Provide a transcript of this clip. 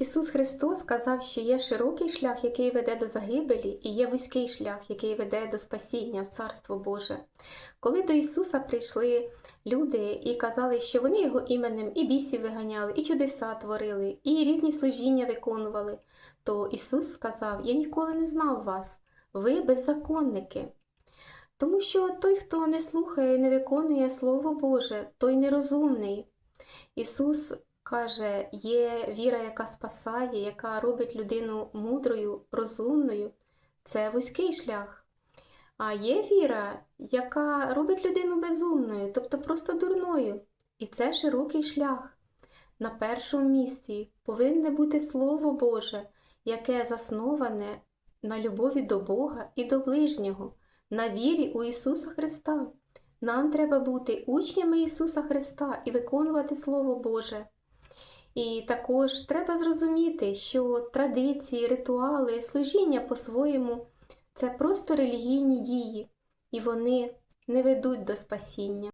Ісус Христос сказав, що є широкий шлях, який веде до загибелі, і є вузький шлях, який веде до спасіння в Царство Боже. Коли до Ісуса прийшли люди і казали, що вони Його іменем і бісів виганяли, і чудеса творили, і різні служіння виконували, то Ісус сказав: Я ніколи не знав вас, ви беззаконники. Тому що той, хто не слухає і не виконує Слово Боже, той нерозумний. Ісус каже, є віра, яка спасає, яка робить людину мудрою, розумною. Це вузький шлях. А є віра, яка робить людину безумною, тобто просто дурною. І це широкий шлях. На першому місці повинне бути Слово Боже, яке засноване на любові до Бога і до ближнього, на вірі у Ісуса Христа. Нам треба бути учнями Ісуса Христа і виконувати Слово Боже. І також треба зрозуміти, що традиції, ритуали, служіння по-своєму це просто релігійні дії, і вони не ведуть до спасіння.